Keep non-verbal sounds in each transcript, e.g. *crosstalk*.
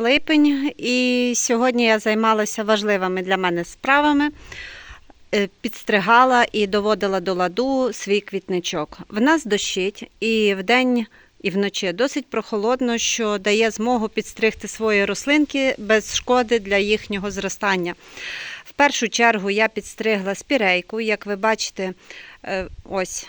липень, і сьогодні я займалася важливими для мене справами. Е, Підстригала і доводила до ладу свій квітничок. В нас дощить, і вдень і вночі досить прохолодно, що дає змогу підстригти свої рослинки без шкоди для їхнього зростання. В першу чергу я підстригла спірейку, як ви бачите, е, ось.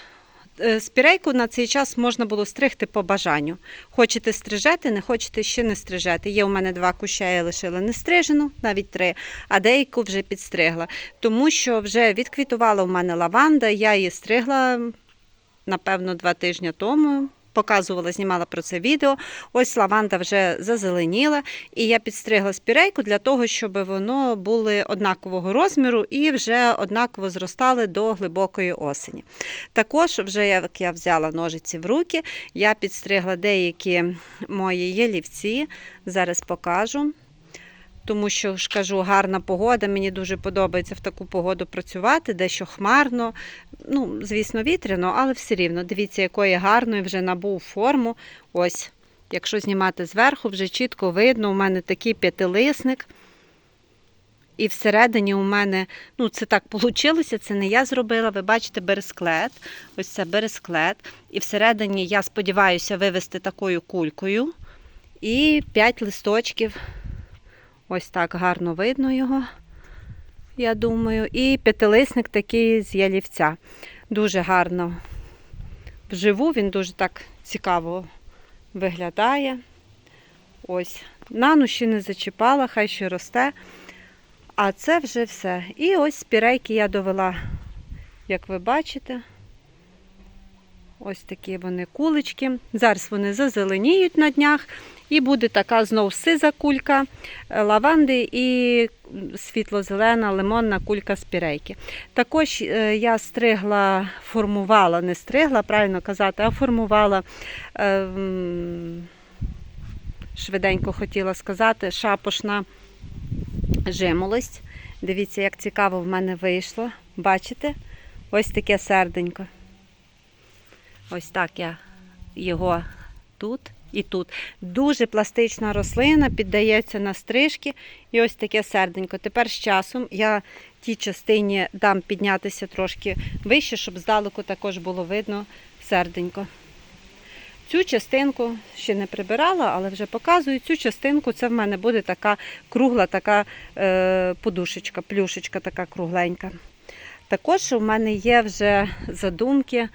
Е, Спірейку на цей час можна було стригти по бажанню. Хочете стрижати, не хочете ще не стрижати. Є у мене два куща, я лишила не стрижену, навіть три, а деяку вже підстригла. Тому що вже відквітувала у мене лаванда, я її стригла, напевно, два тижні тому. Показувала, знімала про це відео. Ось лаванда вже зазеленіла, і я підстригла спірейку для того, щоб воно були однакового розміру і вже однаково зростали до глибокої осені. Також, вже як я взяла ножиці в руки, я підстригла деякі мої ялівці. Зараз покажу. Тому що ж кажу, гарна погода. Мені дуже подобається в таку погоду працювати, дещо хмарно. Ну, звісно, вітряно, але все рівно. Дивіться, якої гарної вже набув форму. Ось, якщо знімати зверху, вже чітко видно, у мене такий п'ятилисник. І всередині у мене, ну це так вийшло, це не я зробила. Ви бачите бересклет. Ось це бересклет. І всередині я сподіваюся вивести такою кулькою. І 5 листочків. Ось так гарно видно його, я думаю. І п'ятилисник такий з ялівця. Дуже гарно вживу, він дуже так цікаво виглядає. Ось. Нану ще не зачіпала, хай ще росте. А це вже все. І ось спірейки я довела, як ви бачите. Ось такі вони кулички. Зараз вони зазеленіють на днях. І буде така знов сиза кулька е, лаванди і світло-зелена лимонна кулька спірейки. Також е, я стригла, формувала, не стригла, правильно казати, а формувала. е, Швиденько хотіла сказати, шапошна жимолость. Дивіться, як цікаво в мене вийшло. Бачите? Ось таке серденько. Ось так я його тут і тут. Дуже пластична рослина, піддається на стрижки. І ось таке серденько. Тепер з часом я тій частині дам піднятися трошки вище, щоб здалеку також було видно серденько. Цю частинку ще не прибирала, але вже показую. Цю частинку це в мене буде така кругла, така е, подушечка, плюшечка така кругленька. Також у мене є вже задумки.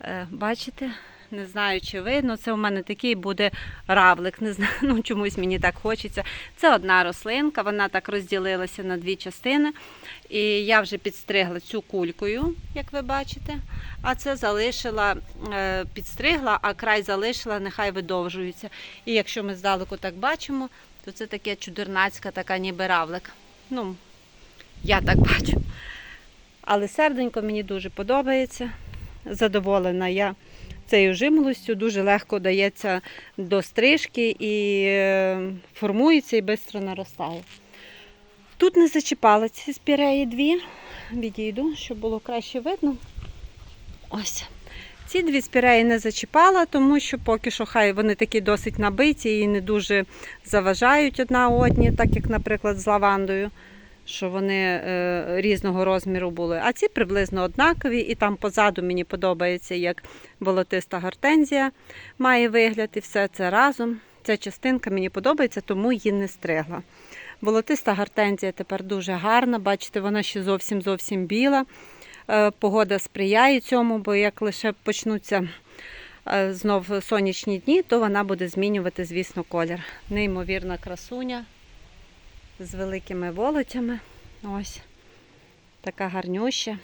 Е, бачите? Не знаю, чи видно. Це у мене такий буде равлик. Не знаю, *laughs* ну чомусь мені так хочеться. Це одна рослинка, вона так розділилася на дві частини. І я вже підстригла цю кулькою, як ви бачите. А це залишила, е, підстригла, а край залишила, нехай видовжується. І якщо ми здалеку так бачимо, то це таке чудернацька, така ніби равлик. Ну, я так бачу. Але серденько мені дуже подобається. Задоволена я цією жимолостю, дуже легко дається до стрижки і е, формується і швидко наростає. Тут не зачіпала ці спіреї дві. Відійду, щоб було краще видно. Ось. Ці дві спіреї не зачіпала, тому що поки що хай вони такі досить набиті і не дуже заважають одна одні, так як, наприклад, з лавандою, що вони е, різного розміру були. А ці приблизно однакові, і там позаду мені подобається, як волотиста гортензія має вигляд, і все це разом. Ця частинка мені подобається, тому її не стригла. Волотиста гортензія тепер дуже гарна. Бачите, вона ще зовсім зовсім біла. Е, Погода сприяє цьому, бо як лише почнуться е, знов сонячні дні, то вона буде змінювати, звісно, колір. Неймовірна красуня з великими волотями. Ось така гарнюща.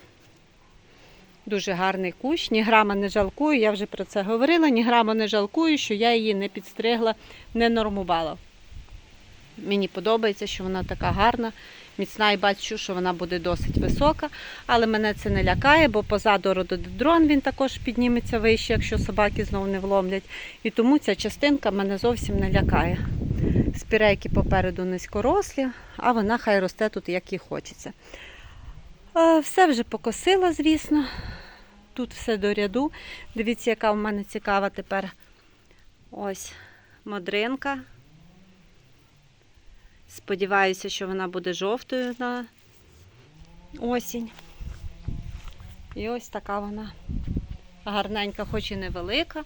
Дуже гарний кущ. Ні грама не жалкую, я вже про це говорила, ні грама не жалкую, що я її не підстригла, не нормувала. Мені подобається, що вона така гарна, міцна і бачу, що вона буде досить висока. Але мене це не лякає, бо позаду рододендрон він також підніметься вище, якщо собаки знову не вломлять. І тому ця частинка мене зовсім не лякає. Спірейки попереду низькорослі, а вона хай росте тут, як їй хочеться. Все вже покосила, звісно. Тут все до ряду. Дивіться, яка в мене цікава тепер ось модринка. Сподіваюся, що вона буде жовтою на осінь. І ось така вона гарненька, хоч і невелика,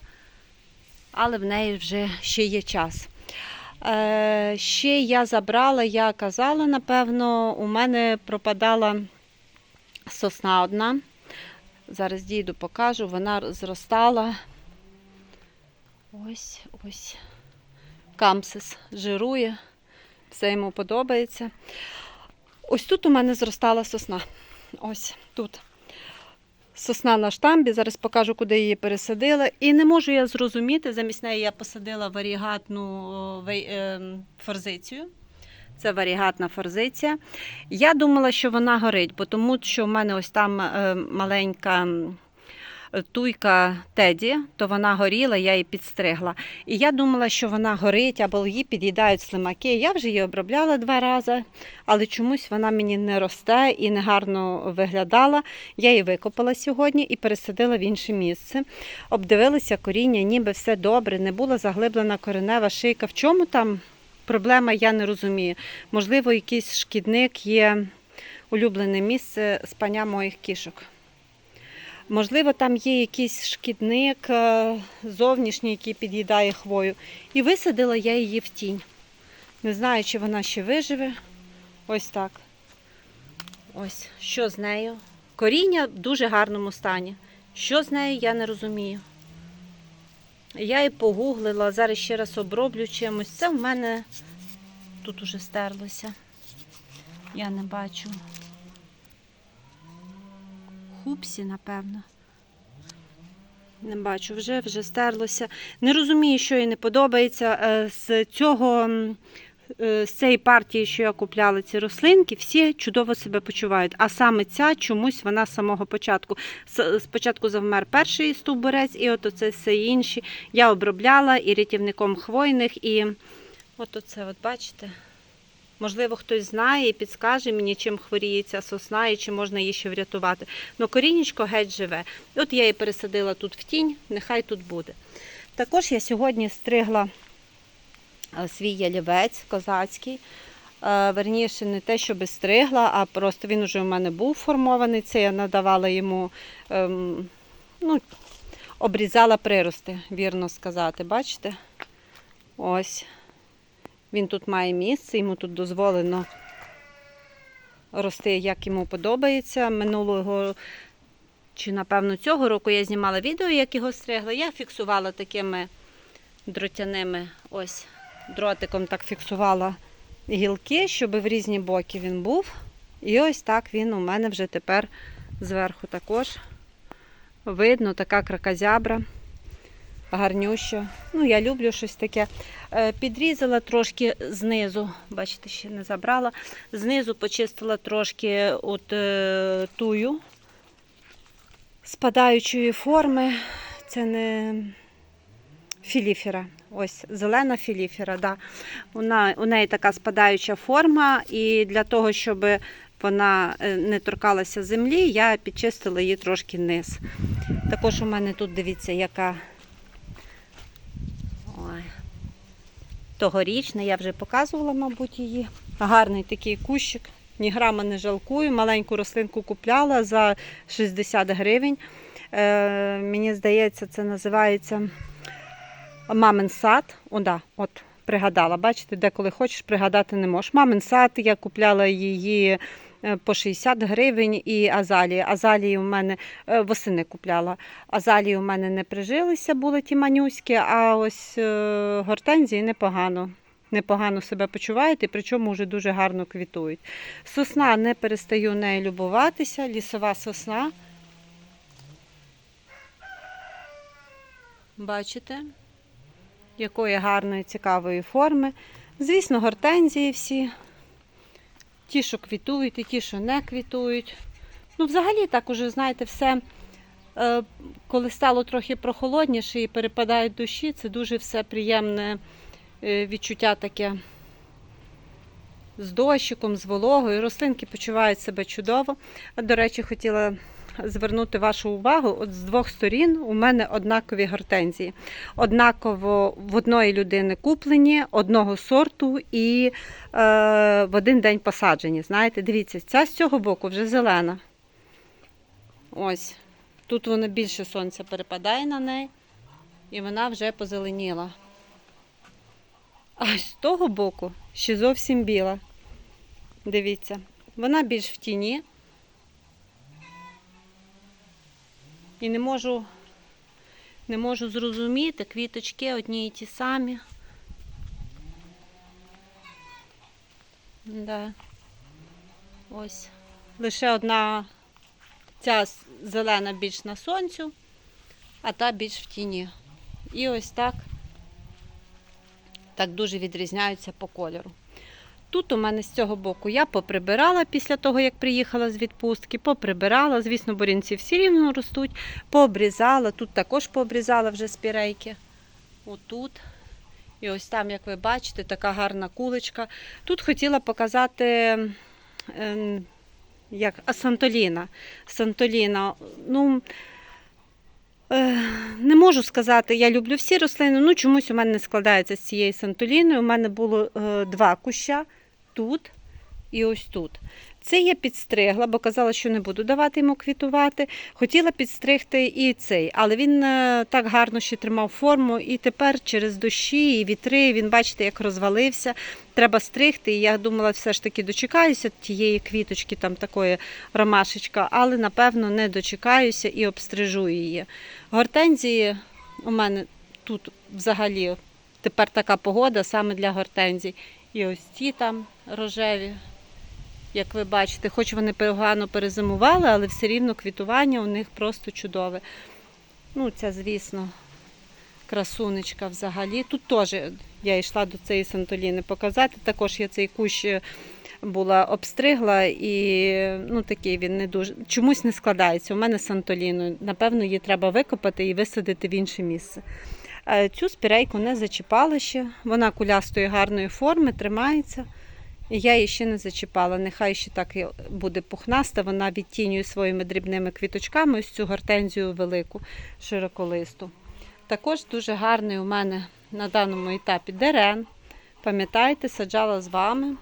але в неї вже ще є час. Е, ще я забрала, я казала, напевно, у мене пропадала сосна одна. Зараз дійду покажу, вона зростала. Ось, ось. Камсис жирує, все йому подобається. Ось тут у мене зростала сосна. Ось тут. Сосна на штамбі, зараз покажу, куди її пересадила. І не можу я зрозуміти, замість неї я посадила варігатну ем, форзицію. Це варігатна форзиція. Я думала, що вона горить, бо тому що в мене ось там е, маленька туйка Теді, то вона горіла, я її підстригла. І я думала, що вона горить або її під'їдають слимаки. Я вже її обробляла два рази, але чомусь вона мені не росте і не гарно виглядала. Я її викопала сьогодні і пересадила в інше місце. Обдивилася коріння, ніби все добре, не була заглиблена коренева шийка. В чому там проблема, я не розумію. Можливо, якийсь шкідник є улюблене місце спання моїх кішок. Можливо, там є якийсь шкідник е, зовнішній, який під'їдає хвою. І висадила я її в тінь. Не знаю, чи вона ще виживе. Ось так. Ось, що з нею? Коріння в дуже гарному стані. Що з нею, я не розумію. Я і погуглила, зараз ще раз оброблю чимось. Це в мене тут уже стерлося. Я не бачу. Хупсі, напевно. Не бачу, вже вже стерлося. Не розумію, що їй не подобається. Е, З цього е, з цієї партії, що я купляла ці рослинки, всі чудово себе почувають. А саме ця чомусь вона з самого початку. Спочатку завмер перший стовбурець, і от оце все інші. Я обробляла і рятівником хвойних, і от оце, от бачите. Можливо, хтось знає і підскаже мені, чим хворіє ця сосна і чи можна її ще врятувати. Ну, корінечко геть живе. От я її пересадила тут в тінь, нехай тут буде. Також я сьогодні стригла е, свій ялівець козацький. Е, Верніше, не те, щоб стригла, а просто він уже у мене був формований. Це я надавала йому, ем, ну, обрізала прирости, вірно сказати. Бачите? Ось. Він тут має місце, йому тут дозволено рости, як йому подобається. Минулого чи, напевно, цього року я знімала відео, як його стригли. Я фіксувала такими дротяними ось дротиком так фіксувала гілки, щоб в різні боки він був. І ось так він у мене вже тепер зверху також видно, така кракозябра. Гарнюща. Ну, я люблю щось таке. Е, Підрізала трошки знизу, бачите, ще не забрала. Знизу почистила трошки от е, тую спадаючої форми. Це не філіфера. Ось зелена філіфера. Да. Вона, у неї така спадаюча форма, і для того, щоб вона е, не торкалася землі, я підчистила її трошки низ. Також у мене тут дивіться, яка Тогорічна, я вже показувала, мабуть, її. Гарний такий кущик. Ні грама не жалкую. Маленьку рослинку купляла за 60 гривень. Е, мені здається, це називається мамин сад. О, да, от пригадала. Бачите, деколи хочеш пригадати не можеш. Мамин сад, я купляла її по 60 гривень і азалії. Азалії у мене е, восени купляла. Азалії у мене не прижилися, були ті манюські, а ось е, гортензії непогано. Непогано себе почувають і причому вже дуже гарно квітують. Сосна не перестаю нею любуватися, лісова сосна. Бачите, якої гарної, цікавої форми. Звісно, гортензії всі. Ті, що квітують, і ті, що не квітують. Ну, взагалі, так уже, знаєте, все, е, коли стало трохи прохолодніше і перепадають душі, це дуже все приємне е, відчуття таке з дощиком, з вологою. Рослинки почувають себе чудово. До речі, хотіла звернути вашу увагу. От з двох сторін у мене однакові гортензії. Однаково в одної людини куплені, одного сорту і е, в один день посаджені. Знаєте, дивіться, ця з цього боку вже зелена. Ось. Тут воно більше сонця перепадає на неї, і вона вже позеленіла. А з того боку ще зовсім біла. Дивіться, вона більш в тіні. І не можу, не можу зрозуміти, квіточки одні і ті самі. Да. Ось. Лише одна ця зелена більш на сонцю, а та більш в тіні. І ось так, так дуже відрізняються по кольору. Тут у мене з цього боку я поприбирала після того, як приїхала з відпустки, поприбирала, звісно, борінці всі рівно ростуть, пообрізала, тут також пообрізала вже спірейки. Отут. І ось там, як ви бачите, така гарна куличка. Тут хотіла показати ем, як Сантоліна. Сантоліна. Ну, е, не можу сказати, я люблю всі рослини, ну чомусь у мене не складається з цією Сантоліною. У мене було е, два куща тут і ось тут. Це я підстригла, бо казала, що не буду давати йому квітувати. Хотіла підстригти і цей, але він е, так гарно ще тримав форму, і тепер через дощі і вітри він, бачите, як розвалився. Треба стригти. І я думала, все ж таки дочекаюся тієї квіточки, там такої ромашечка, але напевно не дочекаюся і обстрижу її. Гортензії у мене тут взагалі тепер така погода саме для гортензій. І ось ті там рожеві, як ви бачите, хоч вони погано перезимували, але все рівно квітування у них просто чудове. Ну, це, звісно, красунечка взагалі. Тут теж я йшла до цієї Сантоліни показати. Також я цей кущ е, була обстригла і ну, такий він не дуже чомусь не складається. У мене з Сантоліною. Напевно, її треба викопати і висадити в інше місце. Е, Цю спірейку не зачіпала ще. Вона кулястої гарної форми, тримається. Я її ще не зачіпала. Нехай ще так буде пухнаста, вона відтінює своїми дрібними квіточками ось цю гортензію велику, широколисту. Також дуже гарний у мене на даному етапі дерен. Пам'ятаєте, саджала з вами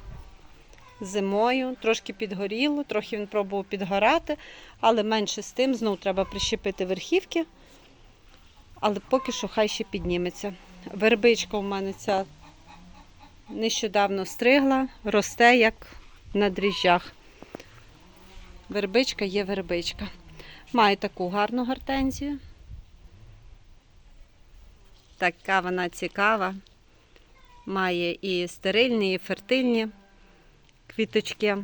зимою, трошки підгоріло, трохи він пробував підгорати, але менше з тим знову треба прищепити верхівки. Але поки що хай ще підніметься. Вербичка у мене ця нещодавно стригла, росте як на дріжджах. Вербичка є вербичка. Має таку гарну гортензію. Така вона цікава. Має і стерильні, і фертильні квіточки.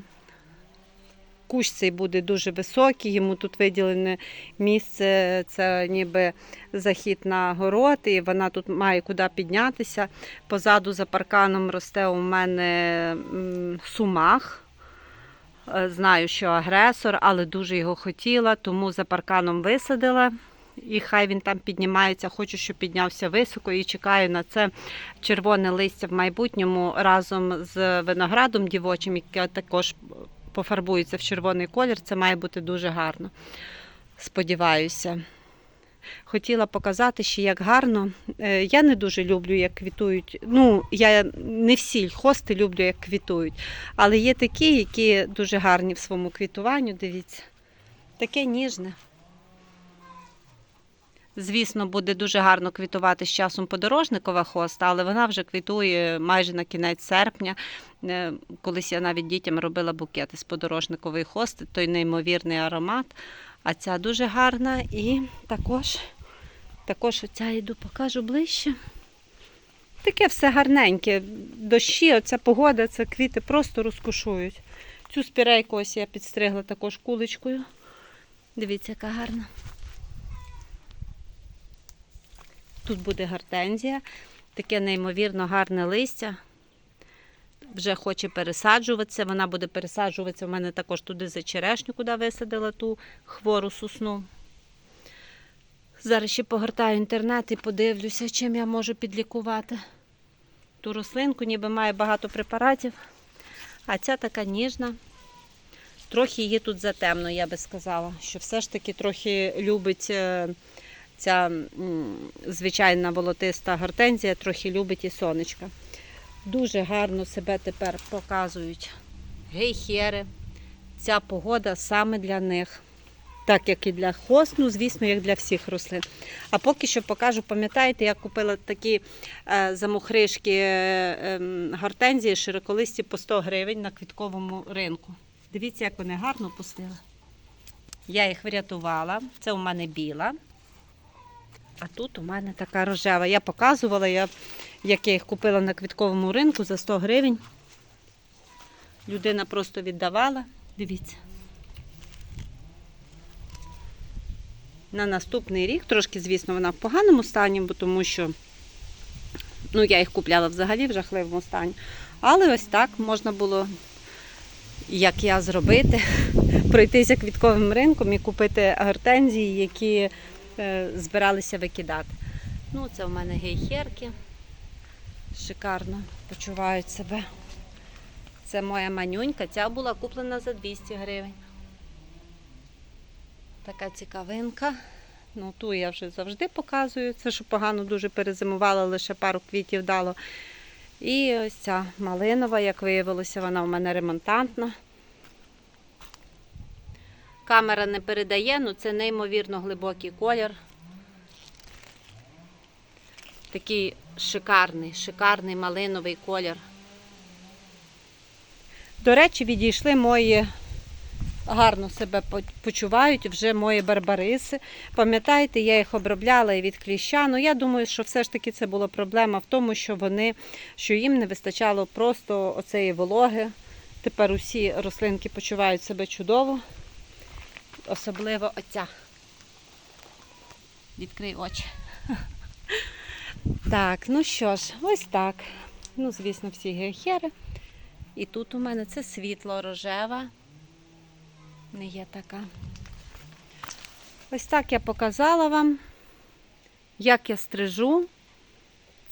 Кущ цей буде дуже високий, йому тут виділене місце, це ніби захід на город, і вона тут має куди піднятися. Позаду за парканом росте у мене сумах. Е, Знаю, що агресор, але дуже його хотіла, тому за парканом висадила. І хай він там піднімається. Хочу, щоб піднявся високо і чекаю на це червоне листя в майбутньому разом з виноградом дівочим, яке також пофарбується в червоний колір. Це має бути дуже гарно. Сподіваюся. Хотіла показати ще, як гарно. Е, Я не дуже люблю, як квітують. Ну, я не всі хости люблю, як квітують. Але є такі, які дуже гарні в своєму квітуванню. Дивіться, таке ніжне. Звісно, буде дуже гарно квітувати з часом подорожникова хоста, але вона вже квітує майже на кінець серпня. Е, Колись я навіть дітям робила букети з подорожникової хости, той неймовірний аромат. А ця дуже гарна. І також, також оця йду, покажу ближче. Таке все гарненьке. Дощі, оця погода, це квіти просто розкошують. Цю спірейку ось я підстригла також куличкою. Дивіться, яка гарна. Тут буде гортензія, таке неймовірно гарне листя. Вже хоче пересаджуватися. Вона буде пересаджуватися. У мене також туди за черешню, куди висадила ту хвору сосну. Зараз ще погортаю інтернет і подивлюся, чим я можу підлікувати. Ту рослинку, ніби має багато препаратів. А ця така ніжна, Трохи її тут затемно, я би сказала, що все ж таки трохи любить е, ця звичайна волотиста гортензія, трохи любить і сонечка. Дуже гарно себе тепер показують гейхери. Ця погода саме для них. Так як і для хост, ну, звісно, як для всіх рослин. А поки що покажу, пам'ятаєте, я купила такі е, замухришки е, ем, гортензії широколисті по 100 гривень на квітковому ринку. Дивіться, як вони гарно пустили. Я їх врятувала. Це у мене біла. А тут у мене така рожева. Я показувала, я, як я їх купила на квітковому ринку за 100 гривень. Людина просто віддавала. Дивіться. На наступний рік, трошки, звісно, вона в поганому стані, бо тому що ну, я їх купляла взагалі в жахливому стані. Але ось так можна було, як я зробити, *laughs* пройтися квітковим ринком і купити гортензії, які збиралися викидати. Ну, це у мене гейхерки. Шикарно почувають себе. Це моя манюнька. Ця була куплена за 200 гривень. Така цікавинка. Ну, ту я вже завжди показую. Це що погано дуже перезимувала, лише пару квітів дало. І ось ця малинова, як виявилося, вона у мене ремонтантна. Камера не передає, ну це неймовірно глибокий колір. Такий шикарний, шикарний малиновий колір. До речі, відійшли мої гарно себе почувають вже мої барбариси. Пам'ятаєте, я їх обробляла і від кліща. Ну я думаю, що все ж таки це була проблема в тому, що вони, що їм не вистачало просто оцеї вологи. Тепер усі рослинки почувають себе чудово. Особливо оця. Відкрий очі. *laughs* Так, ну що ж, ось так. Ну, звісно, всі геохери. І тут у мене це світло рожева. Не є така. Ось так я показала вам, як я стрижу.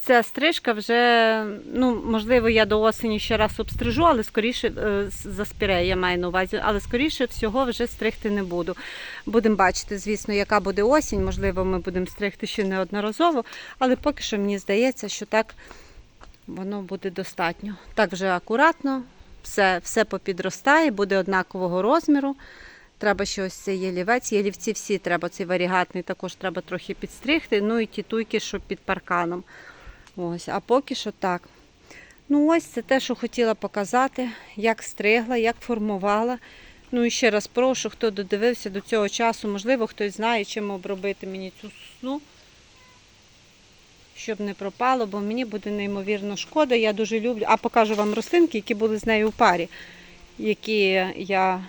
Ця стрижка вже, ну, можливо, я до осені ще раз обстрижу, але скоріше е, за спірею я маю на увазі, але скоріше всього вже стригти не буду. Будемо бачити, звісно, яка буде осінь. Можливо, ми будемо стригти ще неодноразово, але поки що мені здається, що так воно буде достатньо. Так вже акуратно, все, все попідростає, буде однакового розміру. Треба ще ось цей ялівець. Ялівці всі треба, цей варігатний також треба трохи підстригти. Ну і ті туйки, що під парканом. Ось, а поки що так. Ну, ось це те, що хотіла показати, як стригла, як формувала. Ну і ще раз прошу, хто додивився до цього часу, можливо, хтось знає, чим обробити мені цю сосну, щоб не пропало, бо мені буде неймовірно шкода. Я дуже люблю. А покажу вам рослинки, які були з нею у парі, які я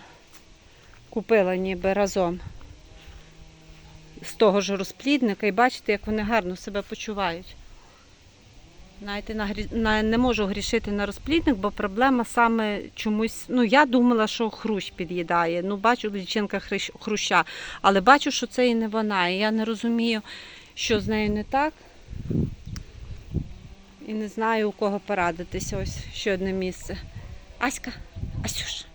купила ніби разом з того ж розплідника. І бачите, як вони гарно себе почувають. Знаєте, на, на, не можу грішити на розплідник, бо проблема саме чомусь. Ну, я думала, що хрущ під'їдає. Ну, бачу лічинка хрущ- хруща, але бачу, що це і не вона. І я не розумію, що з нею не так. І не знаю, у кого порадитися. Ось ще одне місце. Аська, Асюш.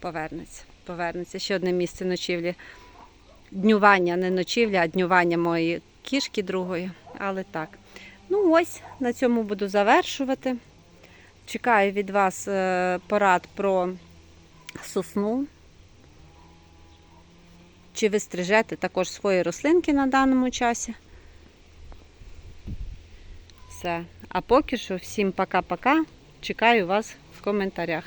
Повернеться, повернеться. Ще одне місце ночівлі. Днювання, не ночівля, а днювання моєї кішки другої. Але так. Ну ось, на цьому буду завершувати. Чекаю від вас е, порад про сосну. Чи ви стрижете також свої рослинки на даному часі? Все. А поки що всім пока-пока. Чекаю вас в коментарях.